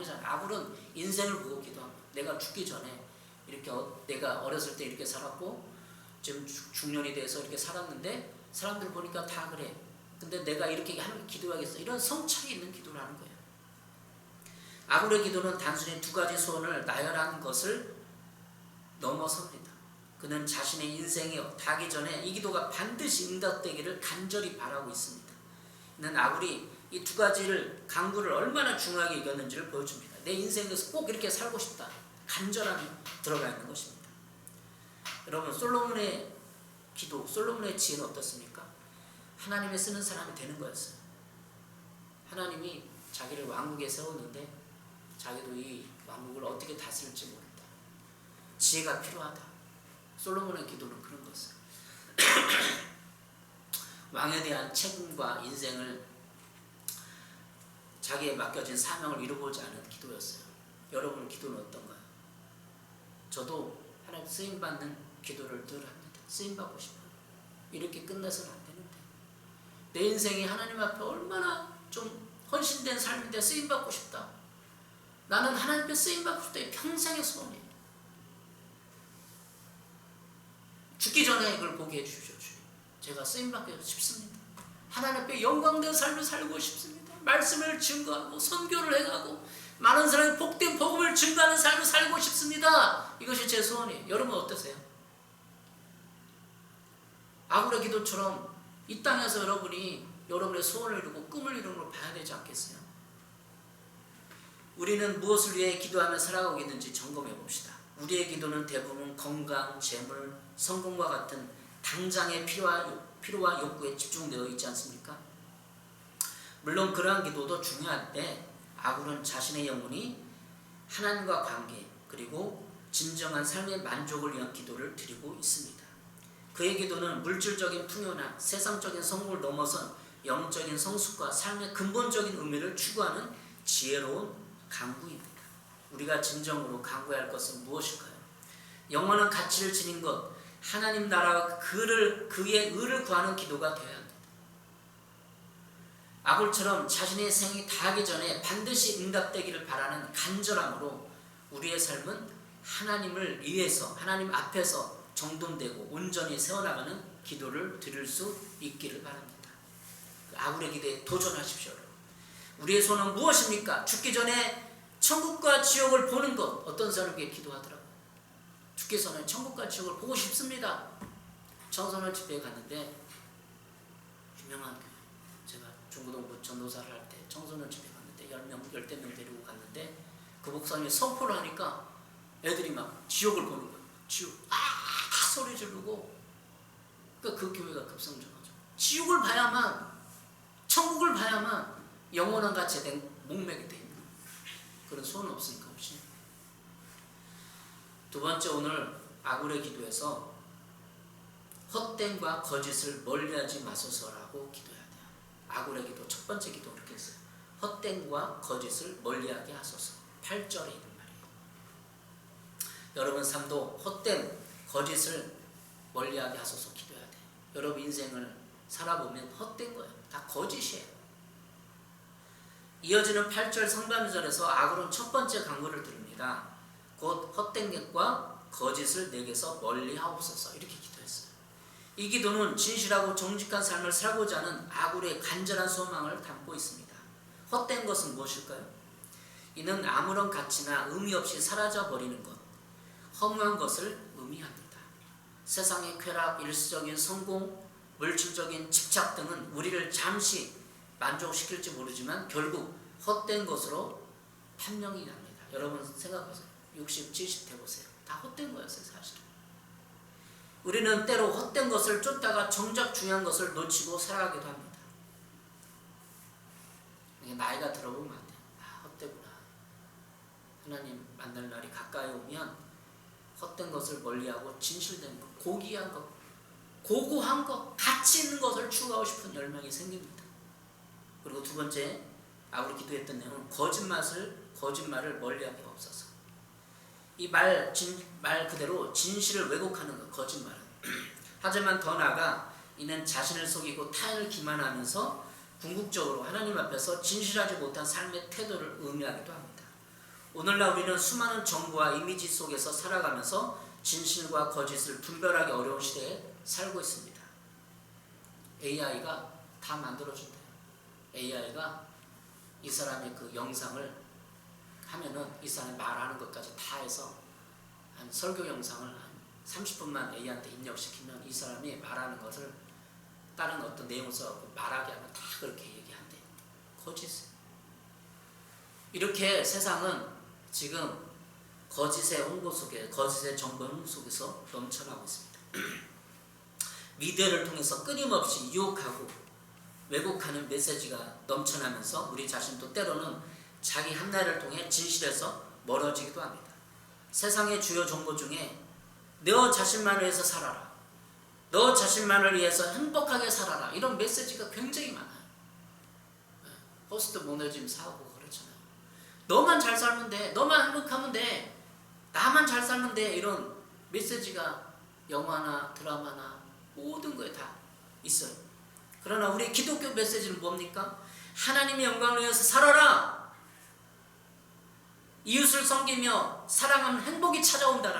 아니잖아요. 아굴은 인생을 보고 기도합니다. 내가 죽기 전에 이렇게 어- 내가 어렸을 때 이렇게 살았고 지금 중- 중년이 돼서 이렇게 살았는데 사람들 보니까 다 그래. 근데 내가 이렇게 하면 기도하겠어. 이런 성찰이 있는 기도를 하는 거예요. 아굴의 기도는 단순히 두 가지 소원을 나열한 것을 넘어섭니다. 그는 자신의 인생이 닿기 전에 이 기도가 반드시 응답되기를 간절히 바라고 있습니다. 이는 아굴이 이 두 가지를 강구를 얼마나 중요하게 이겼는지를 보여줍니다. 내 인생에서 꼭 이렇게 살고 싶다. 간절함이 들어가 있는 것입니다. 여러분 솔로몬의 기도, 솔로몬의 지혜는 어떻습니까? 하나님의 쓰는 사람이 되는 거였어요. 하나님이 자기를 왕국에 세웠는데 자기도 이 왕국을 어떻게 다스릴지 모른다. 지혜가 필요하다. 솔로몬의 기도는 그런 것을 왕에 대한 책임과 인생을 자기에 맡겨진 사명을 이루고자 하는 기도였어요. 여러분 기도는 어떤가요? 저도 하나님 쓰임 받는 기도를 늘 합니다. 쓰임 받고 싶어요. 이렇게 끝내서는 안 되는데 내 인생이 하나님 앞에 얼마나 좀 헌신된 삶인데 쓰임 받고 싶다. 나는 하나님께 쓰임 받고 싶다. 이 평생의 소원이에요. 죽기 전에 이걸 보게 해주십시오. 제가 쓰임 받고 싶습니다. 하나님 앞에 영광된 삶을 살고 싶습니다. 말씀을 증거하고 선교를 해가고 많은 사람이 복된 복음을 증거하는 삶을 살고 싶습니다. 이것이 제 소원이에요. 여러분 어떠세요? 아구의 기도처럼 이 땅에서 여러분이 여러분의 소원을 이루고 꿈을 이루는 걸 봐야 되지 않겠어요? 우리는 무엇을 위해 기도하며 살아가고 있는지 점검해 봅시다. 우리의 기도는 대부분 건강, 재물, 성공과 같은 당장의 필요와 욕구에 집중되어 있지 않습니까? 물론 그러한 기도도 중요한데 아굴은 자신의 영혼이 하나님과 관계 그리고 진정한 삶의 만족을 위한 기도를 드리고 있습니다. 그의 기도는 물질적인 풍요나 세상적인 성공을 넘어선 영적인 성숙과 삶의 근본적인 의미를 추구하는 지혜로운 강구입니다. 우리가 진정으로 강구해야 할 것은 무엇일까요? 영원한 가치를 지닌 것, 하나님 나라와 그를 그의 의를 구하는 기도가 되어야 합니다. 아굴처럼 자신의 생이 다하기 전에 반드시 응답되기를 바라는 간절함으로 우리의 삶은 하나님을 위해서 하나님 앞에서 정돈되고 온전히 세워나가는 기도를 드릴 수 있기를 바랍니다. 그 아굴의 기도에 도전하십시오. 우리의 소원은 무엇입니까? 죽기 전에 천국과 지옥을 보는 것 어떤 사람에게 기도하더라고요. 죽기 전에 천국과 지옥을 보고 싶습니다. 청소년 집회에 갔는데 유명한 제가 중고등부 전도사를 할 때 청소년 집회 갔는데 10명, 열대 명 데리고 갔는데 그 목사님이 선포를 하니까 애들이 막 지옥을 보는 거예요. 지옥 아 소리 지르고 그러니까 그 교회가 급성장하죠. 지옥을 봐야만 천국을 봐야만 영원한 가치에 된 목맥이 돼 있는 그런 소원 없으니까 없이. 두 번째 오늘 아굴의 기도에서 헛됨과 거짓을 멀리하지 마소서라고 기도해야 돼요. 아굴의 기도 첫 번째 기도 그렇게 했어요. 헛됨과 거짓을 멀리하게 하소서. 8절에 있는 말이에요. 여러분 삶도 헛됨, 거짓을 멀리하게 하소서 기도해야 돼요. 여러분 인생을 살아보면 헛된 거예요. 다 거짓이에요. 이어지는 8절 상반절에서 아굴은 첫 번째 강구를 드립니다. 곧 헛된 것과 거짓을 내게서 멀리 하옵소서 이렇게 기도했어요. 이 기도는 진실하고 정직한 삶을 살고자 하는 아굴의 간절한 소망을 담고 있습니다. 헛된 것은 무엇일까요? 이는 아무런 가치나 의미 없이 사라져 버리는 것, 허무한 것을 의미합니다. 세상의 쾌락, 일시적인 성공, 물질적인 집착 등은 우리를 잠시 만족시킬지 모르지만 결국 헛된 것으로 판명이 납니다. 여러분 생각하세요. 60, 70 해보세요. 다 헛된 거였어요, 사실은. 우리는 때로 헛된 것을 쫓다가 정작 중요한 것을 놓치고 살아가기도 합니다. 나이가 들어보면 안 돼요. 아, 헛되구나. 하나님 만날 날이 가까이 오면 헛된 것을 멀리하고 진실된 것, 고귀한 것, 고고한 것, 가치 있는 것을 추구하고 싶은 열망이 생깁니다. 그리고 두 번째, 아 우리 기도했던 내용은 거짓말을 거짓말을 멀리하게 없어서. 이말말 그대로 진실을 왜곡하는 것, 거짓말은. 하지만 더 나아가 이는 자신을 속이고 타인을 기만하면서 궁극적으로 하나님 앞에서 진실하지 못한 삶의 태도를 의미하기도 합니다. 오늘날 우리는 수많은 정보와 이미지 속에서 살아가면서 진실과 거짓을 분별하기 어려운 시대에 살고 있습니다. AI가 다 만들어준대요. AI가 이 사람의 그 영상을 하면은 이 사람이 말하는 것까지 다 해서 한 설교 영상을 한 30분만 A한테 입력시키면 이 사람이 말하는 것을 다른 어떤 내용을 써갖고 말하게 하면 다 그렇게 얘기한대. 거짓. 이렇게 세상은 지금 거짓의 홍보 속에, 거짓의 정보 홍보 속에서 넘쳐나고 있습니다. 미디어를 통해서 끊임없이 유혹하고 왜곡하는 메시지가 넘쳐나면서 우리 자신도 때로는 자기 한나를 통해 진실에서 멀어지기도 합니다. 세상의 주요 정보 중에 너 자신만을 위해서 살아라. 너 자신만을 위해서 행복하게 살아라. 이런 메시지가 굉장히 많아요. 네, 포스트 모너짐 사고 그렇잖아요. 너만 잘 살면 돼. 너만 행복하면 돼. 나만 잘 살면 돼. 이런 메시지가 영화나 드라마나 모든 거에 다 있어요. 그러나 우리 기독교 메시지는 뭡니까? 하나님의 영광을 위해서 살아라. 이웃을 섬기며 사랑하면 행복이 찾아온다라는 거예요.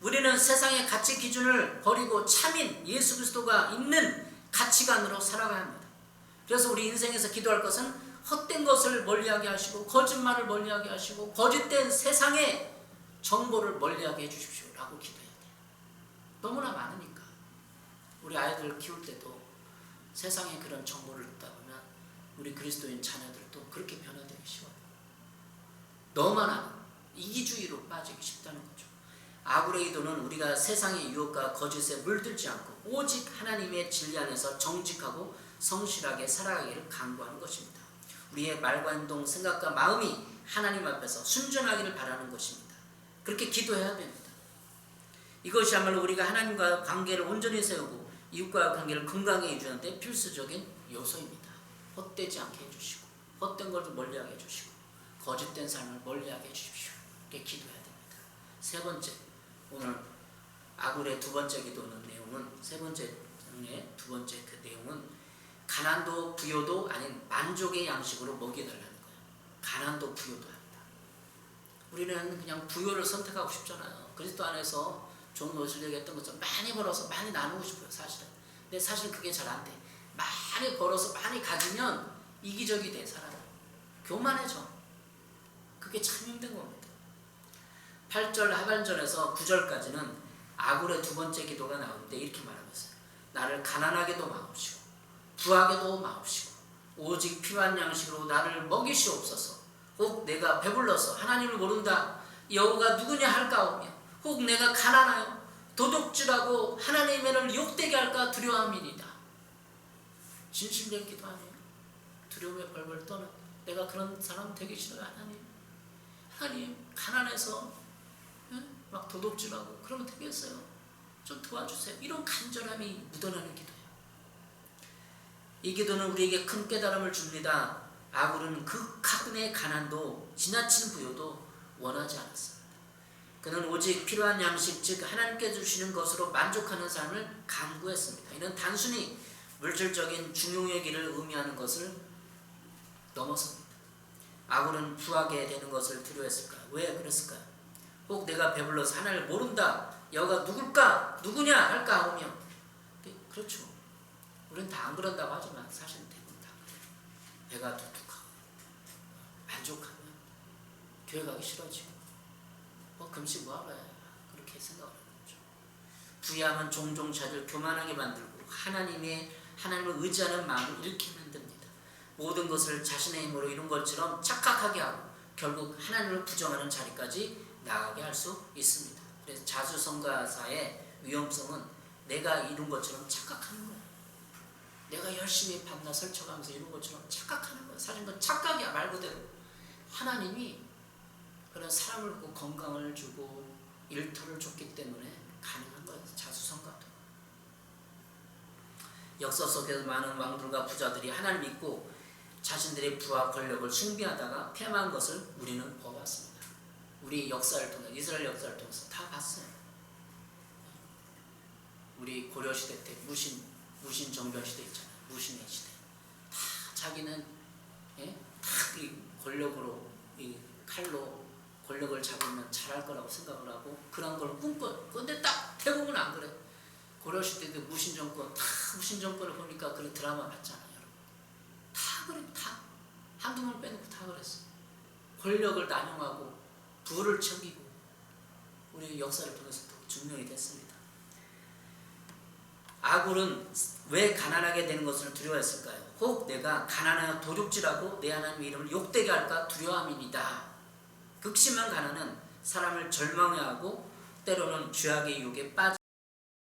우리는 세상의 가치 기준을 버리고 참인 예수 그리스도가 있는 가치관으로 살아가야 합니다. 그래서 우리 인생에서 기도할 것은 헛된 것을 멀리하게 하시고 거짓말을 멀리하게 하시고 거짓된 세상의 정보를 멀리하게 해주십시오라고 기도해야 돼요. 너무나 많으니까 우리 아이들 키울 때도 세상에 그런 정보를 듣다 보면 우리 그리스도인 자녀들도 그렇게 변화되기 쉬워요. 너무나 이기주의로 빠지기 쉽다는 거죠. 아구레이 도는 우리가 세상의 유혹과 거짓에 물들지 않고 오직 하나님의 진리 안에서 정직하고 성실하게 살아가기를 강구하는 것입니다. 우리의 말과 행동, 생각과 마음이 하나님 앞에서 순전하기를 바라는 것입니다. 그렇게 기도해야 됩니다. 이것이야말로 우리가 하나님과 관계를 온전히 세우고 이웃과 관계를 건강히 해주는데 필수적인 요소입니다. 헛되지 않게 해주시고 헛된 것을 멀리하게 해주시고 거짓된 삶을 멀리하게 해주십시오. 이렇게 기도해야 됩니다. 세 번째, 오늘 아굴의 두 번째 기도는 내용은 세 번째 장의 두 번째 그 내용은 가난도 부요도 아닌 만족의 양식으로 먹여달라는 거예요. 가난도 부요도 합니다. 우리는 그냥 부요를 선택하고 싶잖아요. 그리스도 안에서 존 노슬리가 했던 것처럼 많이 벌어서 많이 나누고 싶어요. 사실은. 근데 사실 그게 잘 안 돼. 많이 벌어서 많이 가지면 이기적이 돼 사람은. 교만해져. 그게 참 힘든 겁니다. 8절 하반절에서 9절까지는 아굴의 두 번째 기도가 나오는데 이렇게 말하면서 나를 가난하게도 마옵시고 부하게도 마옵시고 오직 필요한 양식으로 나를 먹이시옵소서. 혹 내가 배불러서 하나님을 모른다. 여호가 누구냐 할까오며 혹 내가 가난하여 도둑질하고 하나님의 를 욕되게 할까 두려워함이니이다. 진실된 기도 아니에요? 두려움에 벌벌 떠는 내가 그런 사람 되기 싫어요 하나님? 하나님 가난해서 응? 막 도둑질하고 그러면 되겠어요. 좀 도와주세요. 이런 간절함이 묻어나는 기도예요. 이 기도는 우리에게 큰 깨달음을 줍니다. 아굴은 극하군의 가난도 지나친 부여도 원하지 않았습니다. 그는 오직 필요한 양식 즉 하나님께 주시는 것으로 만족하는 삶을 강구했습니다. 이는 단순히 물질적인 중용의 길을 의미하는 것을 넘어섭니다. 아굴은 부하게 되는 것을 두려워했을까? 왜 그랬을까요? 혹 내가 배불러서 하나님을 모른다. 여가 누굴까? 누구냐? 할까 하며. 네, 그렇죠. 우리는 다 안 그런다고 하지만 사실 대부분 다. 배가 두둑하고 만족하면 교회 가기 싫어지고 뭐 금식 뭐하러 해? 그렇게 생각을 하는 거죠. 부야함은 종종 자를 교만하게 만들고 하나님의 하나님을 의지하는 마음을 잃게 만듭니다. 모든 것을 자신의 힘으로 이룬 것처럼 착각하게 하고 결국 하나님을 부정하는 자리까지 나가게 할 수 있습니다. 그래서 자주성가사의 위험성은 내가 이룬 것처럼 착각하는 거예요. 내가 열심히 밤낮 설쳐가면서 이룬 것처럼 착각하는 거예요. 사실 그 착각이야 말 그대로. 하나님이 그런 사람을 주고 건강을 주고 일터를 줬기 때문에 가능한 거예요. 자수성가도. 역사 속에서 많은 왕들과 부자들이 하나님 믿고 자신들의 부와 권력을 숭배하다가 패망한 것을 우리는 보았습니다. 우리 역사를 통해 이스라엘 역사를 통해서 다 봤어요. 우리 고려 시대 때 무신 무신 정변 시대 있잖아요. 무신의 시대. 다 자기는 예? 다이 권력으로 이 칼로 권력을 잡으면 잘할 거라고 생각을 하고 그런 걸 꿈꿔. 근데 딱 태국은 안 그래. 고려 시대도 무신 정권 다 무신 정권을 보니까 그런 드라마 봤잖아요. 여러분. 다 그래 다 한두 명 빼놓고 다 그랬어. 권력을 남용하고 부를 챙기고 우리 역사를 통해서 또 증명이 됐습니다. 아굴은 왜 가난하게 되는 것을 두려워했을까요? 혹 내가 가난하여 도둑질하고 내 하나님 이름을 욕되게 할까 두려움입니다. 극심한 가난은 사람을 절망해 하고 때로는 죄악의 유혹에 빠져